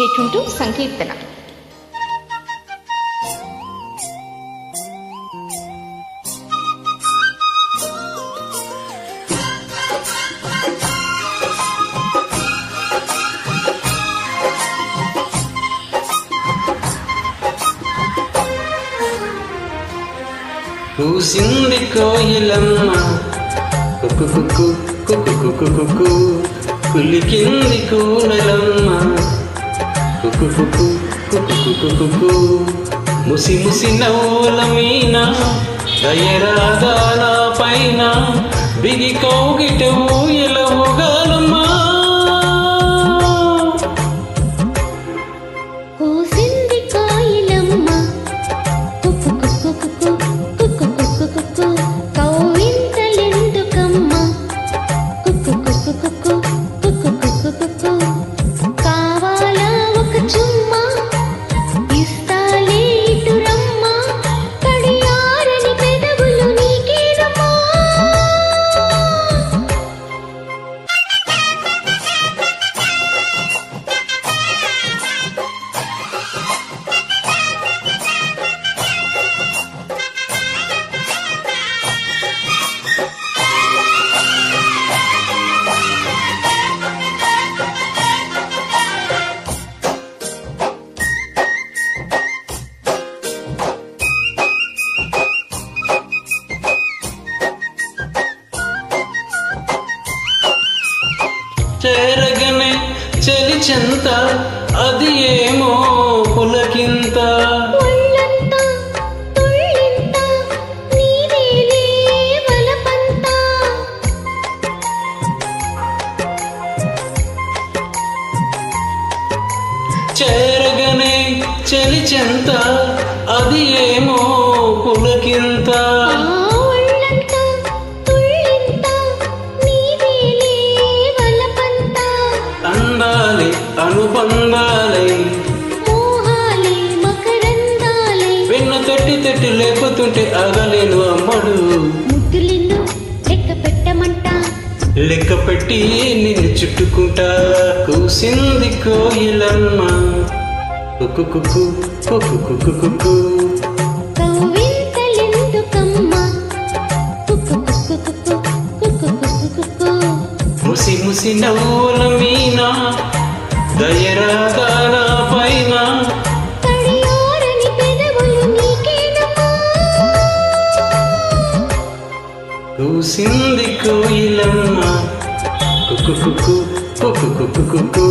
Stay tune to సంకీర్తన. కూసింది కోయిలమ్మ. కుక్కు కుక్కు కుక్కు కుక్కు కుక్కు. కులికింది కూనలమ్మ. కుక్కు ముసి ముసి నవ్వుల మీన దయరాగాల పైన బిగి కౌగిట ఊయల ఊగాలమ్మా చెంత అది ఏమో పులకింత. చేరగనే చెలి చెంత అది ఏమో పులకింత. మకరందాలే. వెన్న తట్టి తట్టి లేపుతుంటే ఆగలేను అమ్మడు. లెక్క పెట్టి నిన్ను చుట్టుకుంటా కూసింది కోయిలమ్మ. కుక్కు కుక్కు. ముసి ముసి నవ్వుల మీన. పైన తడియారని పెదవులు నీకేనమ్మా కూసింది కోయిలమ్మ కుక్కు కుక్కు కుక్కు కుక్కు కుక్కు